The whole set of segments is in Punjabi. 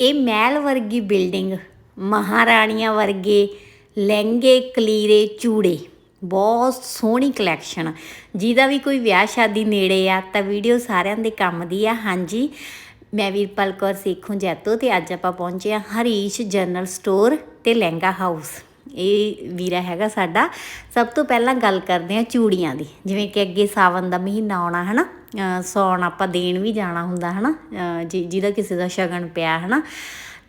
ਇਹ ਮਹਿਲ ਵਰਗੀ ਬਿਲਡਿੰਗ, ਮਹਾਰਾਣੀਆਂ ਵਰਗੇ ਲਹਿੰਗੇ, ਕਲੀਰੇ, ਚੂੜੇ, ਬਹੁਤ ਸੋਹਣੀ ਕਲੈਕਸ਼ਨ ਜਿਹਦਾ ਵੀ ਕੋਈ ਵਿਆਹ ਸ਼ਾਦੀ ਨੇੜੇ ਆ, ਤਾਂ ਵੀਡੀਓ ਸਾਰਿਆਂ ਦੇ ਕੰਮ ਦੀ ਆ। ਹਾਂਜੀ, ਮੈਂ ਵੀਰਪਾਲ ਕੌਰ ਸੇਖੋਂ ਜੈਤੋ ਤੇ ਅੱਜ ਆਪਾਂ ਪਹੁੰਚੇ ਆ ਹਰੀਸ਼ ਜਨਰਲ ਸਟੋਰ ਤੇ ਲਹਿੰਗਾ ਹਾਊਸ ਇਹ ਵੀਰਾ ਹੈਗਾ ਸਾਡਾ। ਸਭ ਤੋਂ ਪਹਿਲਾਂ ਗੱਲ ਕਰਦੇ ਆ ਚੂੜੀਆਂ ਦੀ, ਜਿਵੇਂ ਕਿ ਅੱਗੇ ਸਾਵਨ ਦਾ ਮਹੀਨਾ ਆਉਣਾ, ਹਨਾ? ਅਹ ਸੌਣ ਆਪਾਂ ਦੇਣ ਵੀ ਜਾਣਾ ਹੁੰਦਾ ਹਨਾ, ਅਹ ਜਿ- ਜਿਹਦਾ ਕਿਸੇ ਦਾ ਸ਼ਗਨ ਪਿਆ ਹਨਾ।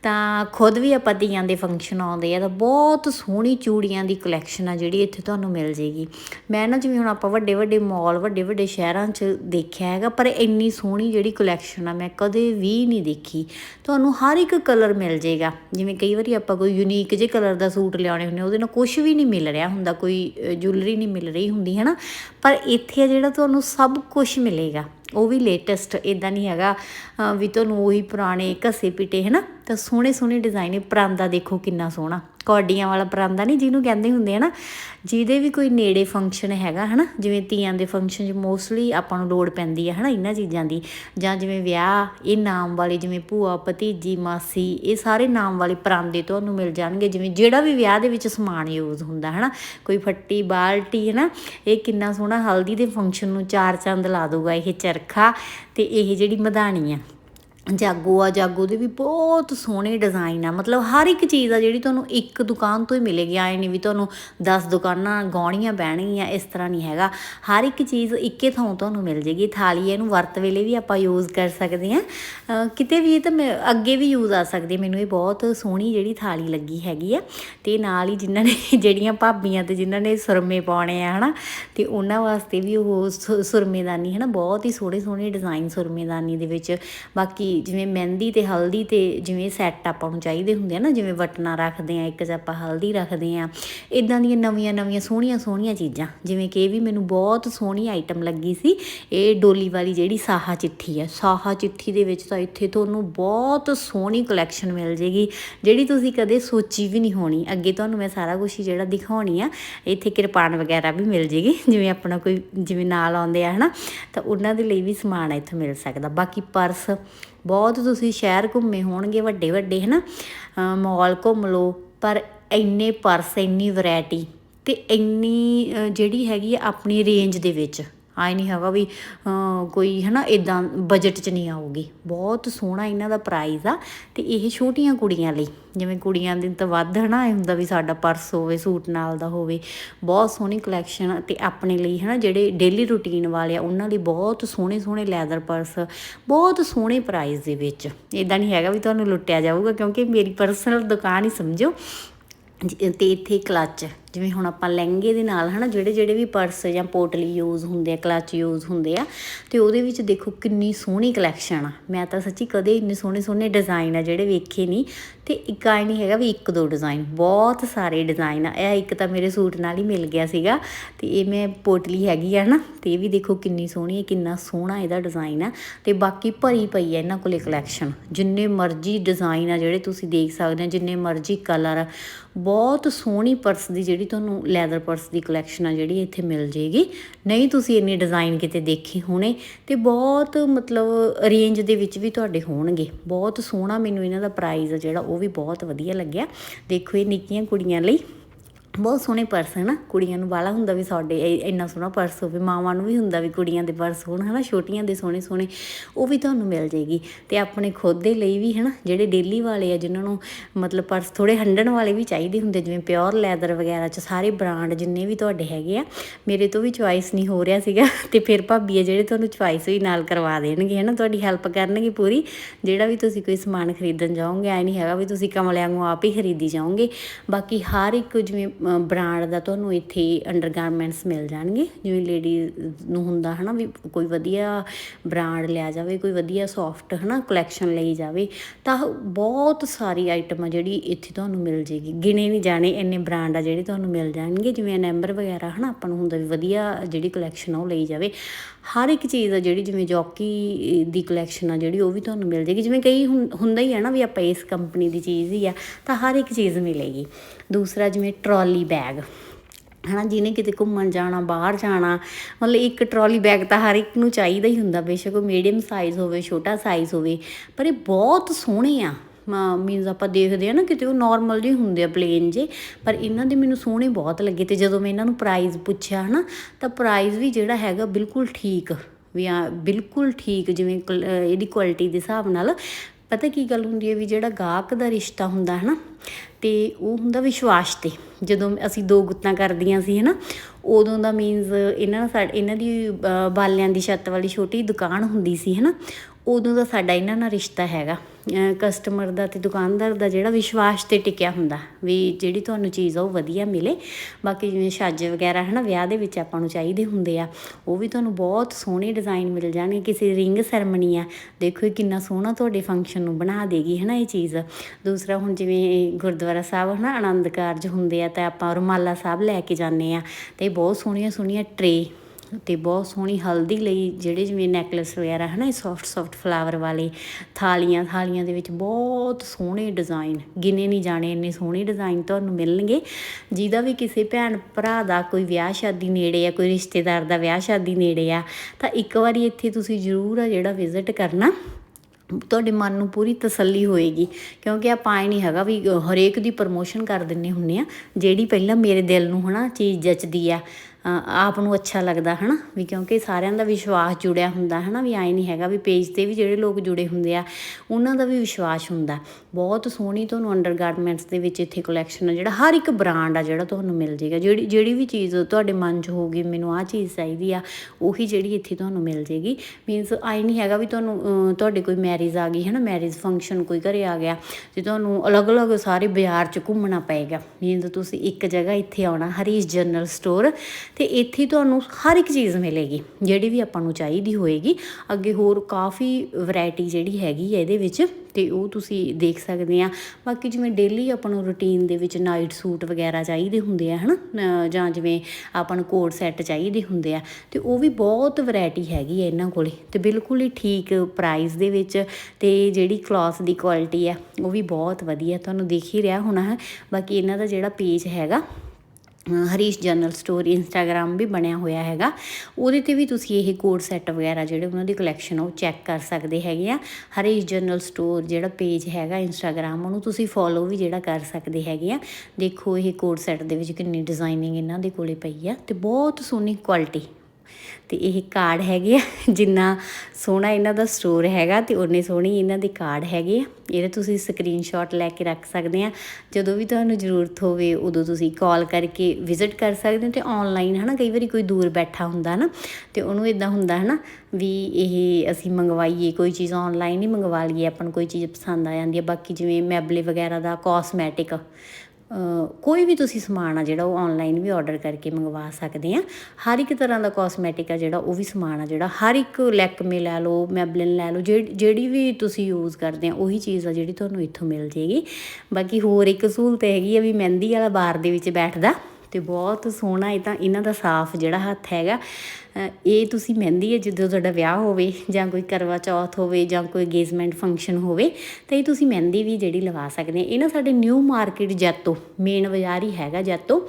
ਤਾਂ ਖੁਦ ਵੀ ਆਪਾਂ ਧੀਆਂ ਦੇ ਫੰਕਸ਼ਨ ਆਉਂਦੇ ਆ ਤਾਂ ਬਹੁਤ ਸੋਹਣੀ ਚੂੜੀਆਂ ਦੀ ਕਲੈਕਸ਼ਨ ਆ ਜਿਹੜੀ ਇੱਥੇ ਤੁਹਾਨੂੰ ਮਿਲ ਜੇਗੀ। ਮੈਂ ਨਾ ਜਿਵੇਂ ਹੁਣ ਆਪਾਂ ਵੱਡੇ ਵੱਡੇ ਮਾਲ ਵੱਡੇ ਵੱਡੇ ਸ਼ਹਿਰਾਂ 'ਚ ਦੇਖਿਆ ਹੈਗਾ, ਪਰ ਇੰਨੀ ਸੋਹਣੀ ਜਿਹੜੀ ਕਲੈਕਸ਼ਨ ਆ ਮੈਂ ਕਦੇ ਵੀ ਨਹੀਂ ਦੇਖੀ। ਤੁਹਾਨੂੰ ਹਰ ਇੱਕ ਕਲਰ ਮਿਲ ਜੇਗਾ। ਜਿਵੇਂ ਕਈ ਵਾਰੀ ਆਪਾਂ ਕੋਈ ਯੂਨੀਕ ਜਿਹੇ ਕਲਰ ਦਾ ਸੂਟ ਲਿਆਉਣੇ ਹੁੰਦੇ ਉਹਦੇ ਨਾਲ ਕੁਝ ਵੀ ਨਹੀਂ ਮਿਲ ਰਿਹਾ ਹੁੰਦਾ, ਕੋਈ ਜੁਐਲਰੀ ਨਹੀਂ ਮਿਲ ਰਹੀ ਹੁੰਦੀ ਹੈ ਨਾ ਪਰ ਇੱਥੇ ਆ ਜਿਹੜਾ ਤੁਹਾਨੂੰ ਸਭ ਕੁਝ ਮਿਲੇਗਾ। ਉਹ ਵੀ ਲੇਟੈਸਟ ਇਦਾਂ ਨਹੀਂ ਹੈਗਾ। ਵੀ ਤੁਹਾਨੂੰ ਉਹੀ ਪੁਰਾਣੇ ਘਸੇ ਪਿਟੇ ਹੈ ਨਾ ਤਾਂ ਸੋਹਣੇ ਸੋਹਣੇ ਡਿਜ਼ਾਈਨ ਪਰਾਂਦਾ ਦੇਖੋ ਕਿੰਨਾ ਸੋਹਣਾ। ਕੌਡੀਆਂ ਵਾਲਾ ਪਰਾਂਦਾ ਨਹੀਂ ਜਿਹਨੂੰ ਕਹਿੰਦੇ ਹੁੰਦੇ ਆ ਨਾ, ਜਿਹਦੇ ਵੀ ਕੋਈ ਨੇੜੇ ਫੰਕਸ਼ਨ ਹੈਗਾ, ਹਨਾ? ਜਿਵੇਂ ਤੀਆਂ ਦੇ ਫੰਕਸ਼ਨ 'ਚ ਮੋਸਟਲੀ ਆਪਾਂ ਨੂੰ ਲੋੜ ਪੈਂਦੀ ਹੈ ਹਨਾ? ਇਹਨਾਂ ਚੀਜ਼ਾਂ ਦੀ। ਜਾਂ ਜਿਵੇਂ ਵਿਆਹ, ਇਹ ਨਾਮ ਵਾਲੇ ਜਿਵੇਂ ਭੂਆ, ਭਤੀਜੀ, ਮਾਸੀ, ਇਹ ਸਾਰੇ ਨਾਮ ਵਾਲੇ ਪਰਾਂਦੇ ਤੁਹਾਨੂੰ ਮਿਲ ਜਾਣਗੇ। ਜਿਵੇਂ ਜਿਹੜਾ ਵੀ ਵਿਆਹ ਦੇ ਵਿੱਚ ਸਮਾਨ ਯੂਜ਼ ਹੁੰਦਾ, ਹਨਾ? ਕੋਈ ਫੱਟੀ, ਬਾਲਟੀ, ਹਨਾ? ਇਹ ਕਿੰਨਾ ਸੋਹਣਾ ਹਲਦੀ ਦੇ ਫੰਕਸ਼ਨ ਨੂੰ ਚਾਰ ਚੰਦ ਲਾ ਦੂਗਾ ਇਹ ਚਰਖਾ ਤੇ ਇਹ ਜਿਹੜੀ ਮਧਾਣੀ ਆ। ਜਾਗੋ ਆ, ਜਾਗੋ ਦੇ ਵੀ ਬਹੁਤ ਸੋਹਣੇ ਡਿਜ਼ਾਈਨ ਆ। ਮਤਲਬ ਹਰ ਇੱਕ ਚੀਜ਼ ਆ ਜਿਹੜੀ ਤੁਹਾਨੂੰ ਇੱਕ ਦੁਕਾਨ ਤੋਂ ਹੀ ਮਿਲੇਗੀ। ਆਏ ਨਹੀਂ ਵੀ ਤੁਹਾਨੂੰ 10 ਦੁਕਾਨਾਂ ਗਾਉਣੀਆਂ ਪੈਣਗੀਆਂ, ਇਸ ਤਰ੍ਹਾਂ ਨਹੀਂ ਹੈਗਾ। ਹਰ ਇੱਕ ਚੀਜ਼ ਇੱਕੇ ਥਾਂ ਤੁਹਾਨੂੰ ਮਿਲ ਜੇਗੀ। ਥਾਲੀ ਇਹਨੂੰ ਵਰਤ ਵੇਲੇ ਵੀ ਆਪਾਂ ਯੂਜ਼ ਕਰ ਸਕਦੇ ਆ ਕਿਤੇ ਵੀ ਇਹ ਤਾਂ ਮੈਂ- ਅੱਗੇ ਵੀ ਯੂਜ਼ ਆ ਸਕਦੀ ਮੈਨੂੰ ਇਹ ਬਹੁਤ ਸੋਹਣੀ ਜਿਹੜੀ ਥਾਲੀ ਲੱਗੀ ਹੈਗੀ ਆ। ਤੇ ਨਾਲ ਹੀ ਜਿਨ੍ਹਾਂ ਨੇ ਜਿਹੜੀਆਂ ਭਾਬੀਆਂ ਤੇ ਜਿਨ੍ਹਾਂ ਨੇ ਸੁਰਮੇ ਪਾਉਣੇ ਆ, ਹਨਾ। ਤੇ ਉਹਨਾਂ ਵਾਸਤੇ ਵੀ ਉਹ ਸੁ- ਸੁਰਮੇਦਾਨੀ, ਹਨਾ। ਬਹੁਤ ਹੀ ਸੋਹਣੇ ਸੋਹਣੇ ਡਿਜ਼ਾਈਨ ਸੁਰਮੇਦਾਨੀ ਦੇ ਵਿੱਚ। ਬਾਕੀ ਜਿਵੇਂ ਮਹਿੰਦੀ ਤੇ ਹਲਦੀ ਤੇ ਜਿਵੇਂ ਸੈੱਟ ਆਪਾਂ ਨੂੰ ਚਾਹੀਦੇ ਹੁੰਦੇ ਆ ਨਾ, ਜਿਵੇਂ ਵਟਣਾ ਰੱਖਦੇ ਆ, ਇੱਕ 'ਚ ਆਪਾਂ ਹਲਦੀ ਰੱਖਦੇ ਆ ਇਦਾਂ ਦੀਆਂ ਨਵੀਆਂ ਨਵੀਆਂ ਸੋਹਣੀਆਂ ਸੋਹਣੀਆਂ ਚੀਜ਼ਾਂ, ਜਿਵੇਂ ਕਿ ਇਹ ਵੀ ਮੈਨੂੰ ਬਹੁਤ ਸੋਹਣੀ ਆਈਟਮ ਲੱਗੀ ਸੀ, ਇਹ ਡੋਲੀ ਵਾਲੀ ਜਿਹੜੀ ਸਾਹਾ ਚਿੱਠੀ ਹੈ ਸਾਹਾ ਚਿੱਠੀ ਦੇ ਵਿੱਚ ਤਾਂ ਇੱਥੇ ਤੁਹਾਨੂੰ ਬਹੁਤ ਸੋਹਣੀ ਕਲੈਕਸ਼ਨ ਮਿਲ ਜੇਗੀ, ਜਿਹੜੀ ਤੁਸੀਂ ਕਦੇ ਸੋਚੀ ਵੀ ਨਹੀਂ ਹੋਣੀ। ਅੱਗੇ ਤੁਹਾਨੂੰ ਮੈਂ ਸਾਰਾ ਕੁਝ ਜਿਹੜਾ ਦਿਖਾਉਣੀ ਆ, ਇੱਥੇ ਕਿਰਪਾਨ ਵਗੈਰਾ ਵੀ ਮਿਲ ਜੇਗੀ, ਜਿਵੇਂ ਆਪਣਾ ਕੋਈ, ਜਿਵੇਂ ਨਾਲ ਆਉਂਦੇ ਆ, ਹਨਾ, ਤਾਂ ਉਹਨਾਂ ਦੇ ਲਈ ਵੀ ਸਮਾਨ ਇੱਥੇ ਮਿਲ ਸਕਦਾ। ਬਾਕੀ ਪਰਸ ਬਹੁਤ ਤੁਸੀਂ ਸ਼ਹਿਰ ਘੁੰਮੇ ਹੋਣਗੇ, ਵੱਡੇ ਵੱਡੇ, ਹਨਾ? ਮਾਲ ਘੁੰਮ ਲਓ, ਪਰ ਇੰਨੇ ਪਰਸ, ਇੰਨੀ ਵੈਰਾਈਟੀ ਤੇ ਇੰਨੀ ਜਿਹੜੀ ਹੈਗੀ ਆ ਆਪਣੀ ਰੇਂਜ ਦੇ ਵਿੱਚ। ਆਏ ਨਹੀਂ ਹੈਗਾ ਵੀ ਅ, ਕੋਈ ਹਨਾ ਇਦਾਂ ਬਜਟ 'ਚ ਨਹੀਂ ਆਊਗੀ। ਬਹੁਤ ਸੋਹਣਾ ਇਹਨਾਂ ਦਾ ਪ੍ਰਾਈਜ਼ ਆ ਤੇ ਇਹ ਛੋਟੀਆਂ ਕੁੜੀਆਂ ਲਈ। ਜਿਵੇਂ ਕੁੜੀਆਂ ਦੇ ਤਾਂ ਵੱਧ ਹਨਾ ਇਹ ਹੁੰਦਾ ਵੀ ਸਾਡਾ ਪਰਸ ਹੋਵੇ ਸੂਟ ਨਾਲ ਦਾ ਹੋਵੇ। ਬਹੁਤ ਸੋਹਣੀ ਕਲੈਕਸ਼ਨ ਤੇ ਆਪਣੇ ਲਈ ਹਨਾ ਜਿਹੜੇ ਡੇਲੀ ਰੂਟੀਨ ਵਾਲੇ ਆ ਉਹਨਾਂ ਲਈ ਬਹੁਤ ਸੋਹਣੇ ਸੋਹਣੇ ਲੈਦਰ ਪਰਸ ਬਹੁਤ ਸੋਹਣੇ ਪ੍ਰਾਈਸ ਦੇ ਵਿੱਚ। ਇਦਾਂ ਨਹੀਂ ਹੈਗਾ ਵੀ ਤੁਹਾਨੂੰ ਲੁੱਟਿਆ ਜਾਊਗਾ ਕਿਉਂਕਿ ਮੇਰੀ ਪਰਸਨਲ ਦੁਕਾਨ ਹੀ ਸਮਝੋ। ਜ- ਤੇ ਇੱਥੇ ਕਲੱਚ ਜਿਵੇਂ ਹੁਣ ਆਪਾਂ ਲਹਿੰਗੇ ਦੇ ਨਾਲ ਹਨਾ, ਜਿਹੜੇ ਜਿਹੜੇ ਵੀ ਪਰਸ ਜਾਂ ਪੋਟਲੀ ਯੂਜ਼ ਹੁੰਦੇ ਆ, ਕਲੱਚ ਯੂਜ਼ ਹੁੰਦੇ ਆ, ਤੇ ਉਹਦੇ ਵਿੱਚ ਦੇਖੋ ਕਿੰਨੀ ਸੋਹਣੀ ਕਲੈਕਸ਼ਨ ਆ। ਮੈਂ ਤਾਂ ਸੱਚੀ ਕਦੇ ਇੰਨੇ ਸੋਹਣੇ ਸੋਹਣੇ ਡਿਜ਼ਾਈਨ ਆ ਜਿਹੜੇ ਵੇਖੇ ਨਹੀਂ ਤੇ ਇੱਕ ਆਈ ਨਹੀਂ ਹੈਗਾ ਵੀ ਇੱਕ ਦੋ ਡਿਜ਼ਾਈਨ ਬਹੁਤ ਸਾਰੇ ਡਿਜ਼ਾਈਨ ਆ। ਇਹ ਇੱਕ ਤਾਂ ਮੇਰੇ ਸੂਟ ਨਾਲ ਹੀ ਮਿਲ ਗਿਆ ਸੀਗਾ, ਤੇ ਇਹ ਮੈਂ ਪੋਟਲੀ ਹੈਗੀ ਆ ਨਾ ਤੇ ਇਹ ਵੀ ਦੇਖੋ ਕਿੰਨੀ ਸੋਹਣੀ ਹੈ ਕਿੰਨਾ ਸੋਹਣਾ ਇਹਦਾ ਡਿਜ਼ਾਈਨ ਆ। ਤੇ ਬਾਕੀ ਭਰੀ ਪਈ ਹੈ ਇਹਨਾਂ ਕੋਲੇ ਕਲੈਕਸ਼ਨ ਜਿੰਨੇ ਮਰਜ਼ੀ ਡਿਜ਼ਾਈਨ ਆ ਜਿਹੜੇ ਤੁਸੀਂ ਦੇਖ ਸਕਦੇ ਹੋ ਜਿੰਨੇ ਮਰਜ਼ੀ ਕਲਰ ਬਹੁਤ ਸੋਹਣੀ ਪਰਸ ਦੀ ਜਿਹੜੀ ਤੁਹਾਨੂੰ ਲੈਦਰ ਪਰਸ ਦੀ ਕਲੈਕਸ਼ਨ ਆ ਜਿਹੜੀ ਇੱਥੇ ਮਿਲ ਜੇਗੀ ਨਹੀਂ, ਤੁਸੀਂ ਇੰਨੇ ਡਿਜ਼ਾਈਨ ਕਿਤੇ ਦੇਖੇ ਹੋਣੇ ਤੇ ਬਹੁਤ ਮਤਲਬ ਰੇਂਜ ਦੇ ਵਿੱਚ ਵੀ ਤੁਹਾਡੇ ਹੋਣਗੇ। ਬਹੁਤ ਸੋਹਣਾ ਮੈਨੂੰ ਇਹਨਾਂ ਦਾ ਪ੍ਰਾਈਸ ਆ ਜਿਹੜਾ, ਉਹ ਵੀ ਬਹੁਤ ਵਧੀਆ ਲੱਗਿਆ। ਦੇਖੋ ਇਹ ਨਿੱਕੀਆਂ ਕੁੜੀਆਂ ਲਈ। ਬਹੁਤ ਸੋਹਣੇ ਪਰਸ ਹੈ ਨਾ, ਕੁੜੀਆਂ ਨੂੰ ਬਾਲਾ ਹੁੰਦਾ ਵੀ ਸਾਡੇ, ਇਹ ਇੰਨਾ ਸੋਹਣਾ ਪਰਸ ਹੋਵੇ, ਮਾਵਾਂ ਨੂੰ ਵੀ ਹੁੰਦਾ ਵੀ ਕੁੜੀਆਂ ਦੇ ਪਰਸ ਹੋਣ ਹਨਾ ਛੋਟੀਆਂ ਦੇ ਸੋਹਣੇ ਸੋਹਣੇ, ਉਹ ਵੀ ਤੁਹਾਨੂੰ ਮਿਲ ਜਾਏਗੀ। ਤੇ ਆਪਣੇ ਖੁਦ ਦੇ ਲਈ ਵੀ ਹਨਾ ਜਿਹੜੇ ਡੇਲੀ ਵਾਲੇ ਆ, ਜਿਨ੍ਹਾਂ ਨੂੰ ਮਤਲਬ ਪਰਸ ਥੋੜੇ ਹੰਡਣ ਵਾਲੇ ਵੀ ਚਾਹੀਦੇ ਹੁੰਦੇ, ਜਿਵੇਂ ਪਿਓਰ ਲੈਦਰ ਵਗੈਰਾ ਚ, ਸਾਰੇ ਬ੍ਰਾਂਡ ਜਿੰਨੇ ਵੀ ਤੁਹਾਡੇ ਹੈਗੇ ਆ, ਮੇਰੇ ਤੋਂ ਵੀ ਚੁਆਇਸ ਨਹੀਂ ਹੋ ਰਿਹਾ ਸੀਗਾ, ਤੇ ਫਿਰ ਭਾਬੀ ਆ, ਜਿਹੜੇ ਤੁਹਾਨੂੰ ਚੁਆਇਸ ਵੀ ਨਾਲ ਕਰਵਾ ਦੇਣਗੇ ਹਨਾ ਤੁਹਾਡੀ ਹੈਲਪ ਕਰਨਗੇ ਪੂਰੀ, ਜਿਹੜਾ ਵੀ ਤੁਸੀਂ ਕੋਈ ਸਮਾਨ ਖਰੀਦਣ ਜਾਓਗੇ, ਐ ਨਹੀਂ ਹੈਗਾ ਵੀ ਤੁਸੀਂ ਕਮਲਿਆਂ ਨੂੰ ਆਪ ਹੀ ਖਰੀਦੀ ਜਾਓਗੇ। ਬਾਕੀ ਹਰ ਇੱਕ ਜਿਵੇਂ ਬ੍ਰਾਂਡ ਦਾ ਤੁਹਾਨੂੰ ਇੱਥੇ ਅੰਡਰਗਾਰਮੈਂਟਸ ਮਿਲ ਜਾਣਗੇ। ਜਿਵੇਂ ਲੇਡੀਜ਼ ਨੂੰ ਹੁੰਦਾ ਹਨਾ ਵੀ ਕੋਈ ਵਧੀਆ ਬ੍ਰਾਂਡ ਲਿਆ ਜਾਵੇ, ਕੋਈ ਵਧੀਆ ਸੌਫਟ ਹਨਾ ਕਲੈਕਸ਼ਨ ਲਈ ਜਾਵੇ, ਤਾਂ ਬਹੁਤ ਸਾਰੀ ਆਈਟਮ ਆ ਜਿਹੜੀ ਇੱਥੇ ਤੁਹਾਨੂੰ ਮਿਲ ਜੇਗੀ ਗਿਣੇ ਨਹੀਂ ਜਾਣੇ ਇੰਨੇ ਬ੍ਰਾਂਡ ਆ ਜਿਹੜੇ ਤੁਹਾਨੂੰ ਮਿਲ ਜਾਣਗੇ। ਜਿਵੇਂ ਨੰਬਰ ਵਗੈਰਾ ਹਨਾ ਆਪਾਂ ਨੂੰ ਹੁੰਦਾ ਵੀ ਵਧੀਆ ਜਿਹੜੀ ਕਲੈਕਸ਼ਨ ਆ ਉਹ ਲਈ ਜਾਵੇ। ਹਰ ਇੱਕ ਚੀਜ਼ ਆ ਜਿਹੜੀ ਜਿਵੇਂ ਜੌਕੀ ਦੀ ਕਲੈਕਸ਼ਨ ਆ ਜਿਹੜੀ ਉਹ ਵੀ ਤੁਹਾਨੂੰ ਮਿਲ ਜੇਗੀ ਜਿਵੇਂ ਕਈ ਹੁੰ- ਹੁੰਦਾ ਹੀ ਹੈ ਨਾ ਵੀ ਆਪਾਂ ਇਸ ਕੰਪਨੀ ਦੀ ਚੀਜ਼ ਹੀ ਆ, ਤਾਂ ਹਰ ਇੱਕ ਚੀਜ਼ ਮਿਲੇਗੀ। ਦੂਸਰਾ ਜਿਵੇਂ ਟਰਾਲੀ ਬੈਗ। ਹਨਾ, ਜਿਹਨੇ ਕਿਤੇ ਘੁੰਮਣ ਜਾਣਾ, ਬਾਹਰ ਜਾਣਾ, ਮਤਲਬ ਇੱਕ ਟਰਾਲੀ ਬੈਗ ਤਾਂ ਹਰ ਇੱਕ ਨੂੰ ਚਾਹੀਦਾ ਹੀ ਹੁੰਦਾ, ਬੇਸ਼ੱਕ ਉਹ ਮੀਡੀਅਮ ਸਾਈਜ਼ ਹੋਵੇ, ਛੋਟਾ ਸਾਈਜ਼ ਹੋਵੇ, ਪਰ ਇਹ ਬਹੁਤ ਸੋਹਣੇ ਆ। ਮੀਨਸ ਆਪਾਂ ਦੇਖਦੇ ਆ ਨਾ, ਕਿਤੇ ਉਹ ਨਾਰਮਲ ਜਿਹੇ ਹੁੰਦੇ ਆ ਪਲੇਨ ਜੇ ਪਰ ਇਹਨਾਂ ਦੇ ਮੈਨੂੰ ਸੋਹਣੇ ਬਹੁਤ ਲੱਗੇ ਤੇ ਜਦੋਂ ਮੈਂ ਇਹਨਾਂ ਨੂੰ ਪ੍ਰਾਈਜ਼ ਪੁੱਛਿਆ, ਹਨਾ, ਤਾਂ ਪ੍ਰਾਈਜ਼ ਵੀ ਜਿਹੜਾ ਹੈਗਾ ਬਿਲਕੁਲ ਠੀਕ। ਵੀ ਆ, ਬਿਲਕੁਲ ਠੀਕ, ਜਿਵੇਂ ਕੁਲ- ਇਹਦੀ ਕੁਆਲਿਟੀ ਦੇ ਹਿਸਾਬ ਨਾਲ ਪਤਾ ਕੀ ਗੱਲ ਹੁੰਦੀ ਹੈ ਵੀ ਜਿਹੜਾ ਗਾਹਕ ਦਾ ਰਿਸ਼ਤਾ ਹੁੰਦਾ ਹੈ ਨਾ ਤੇ ਉਹ ਹੁੰਦਾ ਵਿਸ਼ਵਾਸ ਤੇ। ਜਦੋਂ ਅਸੀਂ ਦੋ ਗੁੱਤਾਂ ਕਰਦੀਆਂ ਸੀ ਹਨਾ ਉਦੋਂ ਦਾ ਮੀਨਸ ਇਹਨਾਂ ਨਾਲ ਸਾ- ਇਹਨਾਂ ਦੀ ਅਹ, ਬਾਲਿਆਂ ਦੀ ਛੱਤ ਵਾਲੀ ਛੋਟੀ ਦੁਕਾਨ ਹੁੰਦੀ ਸੀ ਹਨਾ ਉਦੋਂ ਦਾ ਸਾਡਾ ਇਹਨਾਂ ਨਾਲ ਰਿਸ਼ਤਾ ਹੈਗਾ। ਕਸਟਮਰ ਦਾ ਤੇ ਦੁਕਾਨਦਾਰ ਦਾ ਜਿਹੜਾ ਵਿਸ਼ਵਾਸ ਤੇ ਟਿਕਿਆ ਹੁੰਦਾ ਵੀ ਜਿਹੜੀ ਤੁਹਾਨੂੰ ਚੀਜ਼ ਆ ਉਹ ਵਧੀਆ ਮਿਲੇ। ਬਾਕੀ ਜਿਵੇਂ ਛੱਜ ਵਗੈਰਾ ਹਨਾ, ਵਿਆਹ ਦੇ ਵਿੱਚ ਆਪਾਂ ਨੂੰ ਚਾਹੀਦੇ ਹੁੰਦੇ ਆ, ਉਹ ਵੀ ਤੁਹਾਨੂੰ ਬਹੁਤ ਸੋਹਣੇ ਡਿਜ਼ਾਈਨ ਮਿਲ ਜਾਣਗੇ। ਕਿਸੇ ਰਿੰਗ ਸੈਰਮਨੀ ਆ, ਦੇਖੋ ਕਿੰਨਾ ਸੋਹਣਾ ਤੁਹਾਡੇ ਫੰਕਸ਼ਨ ਨੂੰ ਬਣਾ ਦੇਗੀ ਹਨਾ ਇਹ ਚੀਜ਼। ਦੂਸਰਾ ਹੁਣ ਜਿਵੇਂ ਗੁਰਦੁਆਰਾ ਸਾਹਿਬ ਹਨਾ, ਆਨੰਦ ਕਾਰਜ ਹੁੰਦੇ ਆ, ਤਾਂ ਆਪਾਂ ਰੁਮਾਲਾ ਸਾਹਿਬ ਲੈ ਕੇ ਜਾਂਦੇ ਆ, ਤੇ ਬਹੁਤ ਸੋਹਣੀਆਂ ਸੋਹਣੀਆਂ ਟਰੇ ਤੇ ਬਹੁਤ ਸੋਹਣੀ ਹਲਦੀ ਲਈ ਜਿਹੜੇ ਜਿਵੇਂ ਨੈਕਲਸ ਵਗੈਰਾ ਹਨਾ, ਇਹ ਸੌਫਟ ਸੌਫਟ ਫਲਾਵਰ ਵਾਲੇ ਥਾਲੀਆਂ ਥਾਲੀਆਂ ਦੇ ਵਿੱਚ ਬਹੁਤ ਸੋਹਣੇ ਡਿਜ਼ਾਈਨ ਗਿਣੇ ਨਹੀਂ ਜਾਣੇ ਇੰਨੇ ਸੋਹਣੇ ਡਿਜ਼ਾਈਨ ਤੁਹਾਨੂੰ ਮਿਲਣਗੇ। ਜਿਹਦਾ ਵੀ ਕਿਸੇ ਭੈਣ ਭਰਾ ਦਾ ਕੋਈ ਵਿਆਹ ਸ਼ਾਦੀ ਨੇੜੇ ਆ, ਕੋਈ ਰਿਸ਼ਤੇਦਾਰ ਦਾ ਵਿਆਹ ਸ਼ਾਦੀ ਨੇੜੇ ਆ, ਤਾਂ ਇੱਕ ਵਾਰੀ ਇੱਥੇ ਤੁਸੀਂ ਜ਼ਰੂਰ ਆ ਜਿਹੜਾ ਵਿਜ਼ਿਟ ਕਰਨਾ। ਤੁਹਾਡੇ ਮਨ ਨੂੰ ਪੂਰੀ ਤਸੱਲੀ ਹੋਏਗੀ, ਕਿਉਂਕਿ ਆਪਾਂ ਐ ਨਹੀਂ ਹੈਗਾ ਵੀ ਹਰੇਕ ਦੀ ਪ੍ਰਮੋਸ਼ਨ ਕਰ ਦਿੰਨੇ ਹੁੰਨੇ ਆ, ਜਿਹੜੀ ਪਹਿਲਾਂ ਮੇਰੇ ਦਿਲ ਨੂੰ ਹਨਾ ਚੀਜ਼ ਜੱਚਦੀ ਆ ਆਪ ਨੂੰ ਅੱਛਾ ਲੱਗਦਾ, ਹਨਾ? ਵੀ ਕਿਉਂਕਿ ਸਾਰਿਆਂ ਦਾ ਵਿਸ਼ਵਾਸ ਜੁੜਿਆ ਹੁੰਦਾ, ਹਨਾ? ਵੀ ਐ ਨਹੀਂ ਹੈਗਾ ਵੀ ਪੇਜ ਤੇ ਵੀ ਜਿਹੜੇ ਲੋਕ ਜੁੜੇ ਹੁੰਦੇ ਆ, ਉਹਨਾਂ ਦਾ ਵੀ ਵਿਸ਼ਵਾਸ ਹੁੰਦਾ। ਬਹੁਤ ਸੋਹਣੀ ਤੁਹਾਨੂੰ ਅੰਡਰਗਾਰਮੈਂਟਸ ਦੇ ਵਿੱਚ ਇੱਥੇ ਕਲੈਕਸ਼ਨ ਆ, ਜਿਹੜਾ ਹਰ ਇੱਕ ਬ੍ਰਾਂਡ ਆ, ਜਿਹੜਾ ਤੁਹਾਨੂੰ ਮਿਲ ਜੇਗਾ। ਜਿਹੜੀ ਜਿਹੜੀ ਵੀ ਚੀਜ਼ ਤੁਹਾਡੇ ਮਨ 'ਚ ਹੋਊਗੀ, ਮੈਨੂੰ ਆਹ ਚੀਜ਼ ਚਾਹੀਦੀ ਆ, ਉਹੀ ਜਿਹੜੀ ਇੱਥੇ ਤੁਹਾਨੂੰ ਮਿਲ ਜੇਗੀ। ਮੀਨਸ ਆਈ ਨਹੀਂ ਹੈਗਾ ਵੀ ਤੁਹਾਨੂੰ ਤੁਹਾਡੇ ਕੋਈ ਮੈਰਿਜ ਆ ਗਈ ਹੈ ਨਾ ਮੈਰਿਜ ਫੰਕਸ਼ਨ ਕੋਈ ਘਰੇ ਆ ਗਿਆ, ਤੇ ਤੁਹਾਨੂੰ ਅਲੱਗ-ਅਲੱਗ ਸਾਰੇ ਬਾਜ਼ਾਰ 'ਚ ਘੁੰਮਣਾ ਪਏਗਾ। ਮੀਨਸ ਤੁਸੀਂ ਇੱਕ ਜਗ੍ਹਾ ਇੱਥੇ ਆਉਣਾ, ਹਰੀਸ਼ ਜਨਰਲ ਸਟੋਰ ਤੇ ਇੱਥੇ ਤੁਹਾਨੂੰ ਹਰ ਇੱਕ ਚੀਜ਼ ਮਿਲੇਗੀ ਜਿਹੜੀ ਵੀ ਆਪਾਂ ਨੂੰ ਚਾਹੀਦੀ ਹੋਏਗੀ। ਅੱਗੇ ਹੋਰ ਕਾਫੀ ਵੈਰਾਈਟੀ ਜਿਹੜੀ ਹੈਗੀ ਹੈ ਇਹਦੇ ਵਿੱਚ ਤੇ ਉਹ ਤੁਸੀਂ ਦੇਖ ਸਕਦੇ ਆ। ਬਾਕੀ ਜਿਵੇਂ ਡੇਲੀ ਆਪਾਂ ਨੂੰ ਰੁਟੀਨ ਦੇ ਵਿੱਚ ਨਾਈਟ ਸੂਟ ਵਗੈਰਾ ਚਾਹੀਦੇ ਹੁੰਦੇ ਆ ਹਨਾ? ਅ, ਜਾਂ ਜਿਵੇਂ ਆਪਾਂ ਨੂੰ ਕੋਟ ਸੈੱਟ ਚਾਹੀਦੇ ਹੁੰਦੇ ਆ ਤੇ ਉਹ ਵੀ ਬਹੁਤ ਵੈਰਾਈਟੀ ਹੈਗੀ ਹੈ ਇਹਨਾਂ ਕੋਲੇ। ਤੇ ਬਿਲਕੁਲ ਹੀ ਠੀਕ ਪ੍ਰਾਈਸ ਦੇ ਵਿੱਚ ਤੇ ਜਿਹੜੀ ਕਲਾਸ ਦੀ ਕੁਆਲਿਟੀ ਹੈ ਉਹ ਵੀ ਬਹੁਤ ਵਧੀਆ। ਤੁਹਾਨੂੰ ਦੇਖ ਹੀ ਰਿਹਾ ਹੋਣਾ ਹੈ। ਬਾਕੀ ਇਹਨਾਂ ਦਾ ਜਿਹੜਾ ਪੇਜ ਹੈਗਾ ਹਰੀਸ਼ ਜਨਰਲ ਸਟੋਰ ਇੰਸਟਾਗ੍ਰam ਵੀ ਬਣਿਆ ਹੋਇਆ ਹੈਗਾ। ਉਹਦੇ ਤੇ ਵੀ ਤੁਸੀਂ ਇਹ ਕੋਡ ਸੈੱਟ ਵਗੈਰਾ ਜਿਹੜੇ ਉਹਨਾਂ ਦੀ ਕਲੈਕਸ਼ਨ ਉਹ ਚੈੱਕ ਕਰ ਸਕਦੇ ਹੈਗੇ ਆ। ਹਰੀਸ਼ ਜਨਰਲ ਸਟੋਰ ਜਿਹੜਾ ਪੇਜ ਹੈਗਾ ਇੰਸਟਾਗ੍ਰam ਉਹਨੂੰ ਤੁਸੀਂ ਫੋਲੋ ਵੀ ਜਿਹੜਾ ਕਰ ਸਕਦੇ ਹੈਗੇ ਆ। ਦੇਖੋ ਇਹ ਕੋਡ ਸੈੱਟ ਦੇ ਵਿੱਚ ਕਿੰਨੀ ਡਿਜ਼ਾਈਨਿੰਗ ਇਹਨਾਂ ਦੇ ਕੋਲੇ ਪਈ ਆ ਤੇ ਬਹੁਤ ਸੋਹਣੀ ਕੁਆਲਿਟੀ ਤੇ ਇਹ ਕਾਰਡ ਹੈਗੇ ਆ, ਜਿੰਨਾ ਸੋਹਣਾ ਇਹਨਾਂ ਦਾ ਸਟੋਰ ਹੈਗਾ ਤੇ ਉਨੇ ਸੋਹਣੀ ਇਹਨਾਂ ਦੇ ਕਾਰਡ ਹੈਗੇ ਆ। ਇਹਦੇ ਤੁਸੀਂ ਸਕਰੀਨਸ਼ਾਟ ਲੈ ਕੇ ਰੱਖ ਸਕਦੇ ਆ। ਜਦੋਂ ਵੀ ਤੁਹਾਨੂੰ ਜ਼ਰੂਰਤ ਹੋਵੇ, ਉਦੋਂ ਤੁਸੀਂ ਕਾਲ ਕਰਕੇ ਵਿਜ਼ਿਟ ਕਰ ਸਕਦੇ ਹੋ ਤੇ ਆਨਲਾਈਨ ਹਨਾ, ਕਈ ਵਾਰੀ ਕੋਈ ਦੂਰ ਬੈਠਾ ਹੁੰਦਾ ਨਾ, ਤੇ ਉਹਨੂੰ ਇਦਾਂ ਹੁੰਦਾ ਹਨਾ ਵੀ ਇਹ ਅਸੀਂ ਮੰਗਵਾਈਏ, ਕੋਈ ਚੀਜ਼ ਆਨਲਾਈਨ ਹੀ ਮੰਗਵਾ ਲਈਏ, ਆਪਾਂ ਨੂੰ ਕੋਈ ਚੀਜ਼ ਪਸੰਦ ਆ ਜਾਂਦੀ ਹੈ ਬਾਕੀ ਜਿਵੇਂ ਮੈਬਲੇ ਵਗੈਰਾ ਦਾ ਕਾਸਮੈਟਿਕ ਕੋਈ ਵੀ ਤੁਸੀਂ ਸਮਾਨ ਆ ਜਿਹੜਾ ਉਹ ਆਨਲਾਈਨ ਵੀ ਆਰਡਰ ਕਰਕੇ ਮੰਗਵਾ ਸਕਦੇ ਆ। ਹਰ ਇੱਕ ਤਰ੍ਹਾਂ ਦਾ ਕਾਸਮੈਟਿਕ ਆ ਜਿਹੜਾ ਉਹ ਵੀ ਸਮਾਨ ਆ ਜਿਹੜਾ ਹਰ ਇੱਕ ਲੈਕਮੇ ਲੈ ਲਓ ਮੈਬਲਿਨ ਲੈ ਲਓ ਜਿਹੜੀ ਜਿਹੜੀ ਵੀ ਤੁਸੀਂ ਯੂਜ਼ ਕਰਦੇ ਆ, ਉਹੀ ਚੀਜ਼ ਆ ਜਿਹੜੀ ਤੁਹਾਨੂੰ ਇੱਥੋਂ ਮਿਲ ਜੇਗੀ ਬਾਕੀ ਹੋਰ ਇੱਕ ਸਹੂਲਤ ਹੈਗੀ ਆ ਵੀ ਮਹਿੰਦੀ ਵਾਲਾ ਬਾਰ ਦੇ ਵਿੱਚ ਬੈਠਦਾ। ਤੇ ਬਹੁਤ ਸੋਹਣਾ ਇਹ ਤਾਂ ਇਹਨਾਂ ਦਾ ਸਾਫ਼ ਜਿਹੜਾ ਹੱਥ ਹੈਗਾ। ਇਹ ਤੁਸੀਂ ਮਹਿੰਦੀ ਹੈ, ਜਦੋਂ ਤੁਹਾਡਾ ਵਿਆਹ ਹੋਵੇ ਜਾਂ ਕੋਈ ਕਰਵਾ ਚੌਥ ਹੋਵੇ ਜਾਂ ਕੋਈ ਅਗੇਜਮੈਂਟ ਫੰਕਸ਼ਨ ਹੋਵੇ, ਤਾਂ ਇਹ ਤੁਸੀਂ ਮਹਿੰਦੀ ਵੀ ਜਿਹੜੀ ਲਵਾ ਸਕਦੇ ਇਹ ਨਾ ਸਾਡੇ ਨਿਊ ਮਾਰਕੀਟ ਜੈਤੋ ਮੇਨ ਬਾਜ਼ਾਰ ਹੀ ਹੈਗਾ ਜੈਤੋ।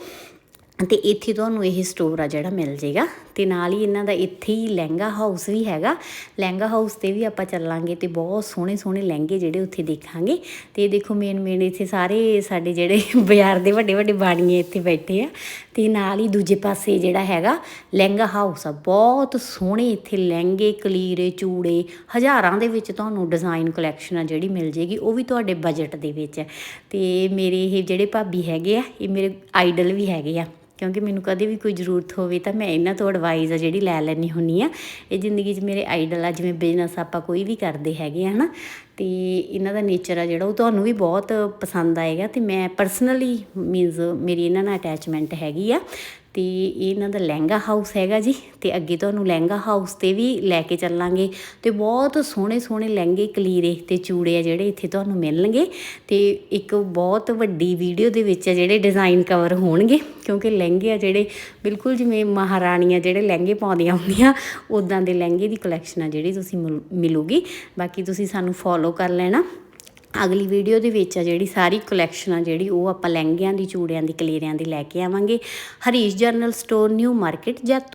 ਤੇ ਇੱਥੇ ਤੁਹਾਨੂੰ ਇਹ ਸਟੋਰ ਆ ਜਿਹੜਾ ਮਿਲ ਜੇਗਾ ਤੇ ਨਾਲ ਹੀ ਇਹਨਾਂ ਦਾ ਇੱਥੇ ਹੀ ਲਹਿੰਗਾ ਹਾਊਸ ਵੀ ਹੈਗਾ। ਲਹਿੰਗਾ ਹਾਊਸ ਤੇ ਵੀ ਆਪਾਂ ਚੱਲਾਂਗੇ ਤੇ ਬਹੁਤ ਸੋਹਣੇ ਸੋਹਣੇ ਲਹਿੰਗੇ ਜਿਹੜੇ ਉੱਥੇ ਦੇਖਾਂਗੇ। ਤੇ ਦੇਖੋ ਮੇਨ ਮੇਨ ਇੱਥੇ ਸਾਰੇ ਸਾਡੇ ਜਿਹੜੇ ਬਾਜ਼ਾਰ ਦੇ ਵੱਡੇ ਵੱਡੇ ਬਾਣੀਏ ਇੱਥੇ ਬੈਠੇ ਆ। ਤੇ ਨਾਲ ਹੀ ਦੂਜੇ ਪਾਸੇ ਜਿਹੜਾ ਹੈਗਾ ਲਹਿੰਗਾ ਹਾਊਸ ਆ। ਬਹੁਤ ਸੋਹਣੇ ਇੱਥੇ ਲਹਿੰਗੇ, ਕਲੀਰੇ, ਚੂੜੇ, ਹਜ਼ਾਰਾਂ ਦੇ ਵਿੱਚ ਤੁਹਾਨੂੰ ਡਿਜ਼ਾਈਨ ਕਲੈਕਸ਼ਨ ਆ ਜਿਹੜੀ ਮਿਲ ਜੇਗੀ, ਉਹ ਵੀ ਤੁਹਾਡੇ ਬਜਟ ਦੇ ਵਿੱਚ ਤੇ ਮੇਰੇ ਇਹ ਜਿਹੜੇ ਭਾਬੀ ਹੈਗੇ ਆ, ਇਹ ਮੇਰੇ ਆਈਡਲ ਵੀ ਹੈਗੇ ਆ। ਕਿਉਂਕਿ ਮੈਨੂੰ ਕਦੇ ਵੀ ਕੋਈ ਜ਼ਰੂਰਤ ਹੋਵੇ ਤਾਂ ਮੈਂ ਇਹਨਾਂ ਤੋਂ ਐਡਵਾਈਸ ਆ ਜਿਹੜੀ ਲੈ ਲੈਣੀ ਹੁੰਨੀ ਆ। ਇਹ ਜ਼ਿੰਦਗੀ 'ਚ ਮੇਰੇ ਆਈਡਲ ਆ, ਜਿਵੇਂ ਬਿਜ਼ਨਸ ਆਪਾਂ ਕੋਈ ਵੀ ਕਰਦੇ ਹੈਗੇ ਆ, ਹਨਾ। ਤੇ ਇਹਨਾਂ ਦਾ ਨੇਚਰ ਆ ਜਿਹੜਾ, ਉਹ ਤੁਹਾਨੂੰ ਵੀ ਬਹੁਤ ਪਸੰਦ ਆਏਗਾ ਤੇ ਮੈਂ ਪਰਸਨਲੀ ਮੀਨਸ ਮੇਰੀ ਇਹਨਾਂ ਨਾਲ ਅਟੈਚਮੈਂਟ ਹੈਗੀ ਆ। ਤੇ ਇਹਨਾਂ ਦਾ ਲਹਿੰਗਾ ਹਾਊਸ ਹੈਗਾ ਜੀ, ਤੇ ਅੱਗੇ ਤੁਹਾਨੂੰ ਲਹਿੰਗਾ ਹਾਊਸ ਤੇ ਵੀ ਲੈ ਕੇ ਚੱਲਾਂਗੇ। ਤੇ ਬਹੁਤ ਸੋਹਣੇ ਸੋਹਣੇ ਲਹਿੰਗੇ, ਕਲੀਰੇ ਤੇ ਚੂੜੇ ਆ ਜਿਹੜੇ ਇੱਥੇ ਤੁਹਾਨੂੰ ਮਿਲਣਗੇ। ਤੇ ਇੱਕ ਬਹੁਤ ਵੱਡੀ ਵੀਡੀਓ ਦੇ ਵਿੱਚ ਆ ਜਿਹੜੇ ਡਿਜ਼ਾਈਨ ਕਵਰ ਹੋਣਗੇ, ਕਿਉਂਕਿ ਲਹਿੰਗੇ ਆ ਜਿਹੜੇ ਬਿਲਕੁਲ ਜਿਵੇਂ ਮਹਾਰਾਣੀਆਂ ਜਿਹੜੇ ਲਹਿੰਗੇ ਪਾਉਂਦੀਆਂ ਹੁੰਦੀਆਂ ਉਦਾਂ ਦੇ ਲਹਿੰਗੇ ਦੀ ਕਲੈਕਸ਼ਨ ਆ ਜਿਹੜੀ ਤੁਸੀਂ ਮਿਲ- ਮਿਲੂਗੀ। ਬਾਕੀ ਤੁਸੀਂ ਸਾਨੂੰ ਫੋਲੋ ਕਰ ਲੈਣਾ। ਅਗਲੀ ਵੀਡੀਓ ਦੇ ਵਿੱਚ ਆ ਜਿਹੜੀ ਸਾਰੀ ਕਲੈਕਸ਼ਨ ਆ ਜਿਹੜੀ ਉਹ ਆਪਾਂ ਲਹਿੰਗਿਆਂ ਦੀ, ਚੂੜਿਆਂ ਦੀ, ਕਲੀਰਿਆਂ ਦੀ ਲੈ ਕੇ ਆਵਾਂਗੇ। Harish general store new market Jaito